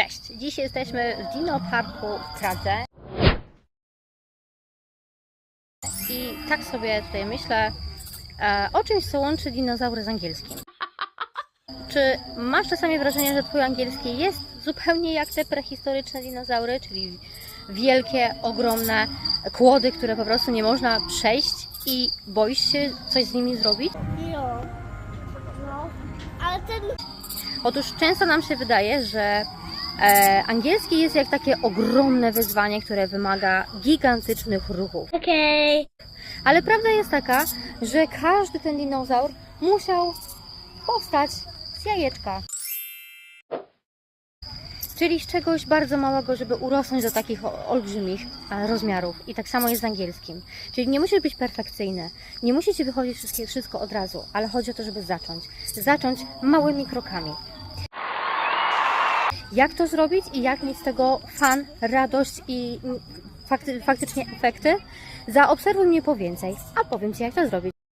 Cześć! Dziś jesteśmy w Dino Parku w Pradze. I tak sobie tutaj myślę e, o czymś, co łączy dinozaury z angielskim. Czy masz czasami wrażenie, że twój angielski jest zupełnie jak te prehistoryczne dinozaury, czyli wielkie, ogromne kłody, które po prostu nie można przejść i boisz się coś z nimi zrobić? Jo. No. Ale ten Otóż często nam się wydaje, że e, angielski jest jak takie ogromne wyzwanie, które wymaga gigantycznych ruchów. Okej. Ale prawda jest taka, że każdy ten dinozaur musiał powstać z jajeczka. Czyli z czegoś bardzo małego, żeby urosnąć do takich olbrzymich e, rozmiarów. I tak samo jest z angielskim. Czyli nie musisz być perfekcyjny, nie musi ci wychodzić wszystko od razu, ale chodzi o to, żeby zacząć. Zacząć małymi krokami. Jak to zrobić i jak mieć z tego fan, radość i fakty, faktycznie efekty? Zaobserwuj mnie po więcej, a powiem Ci, jak to zrobić.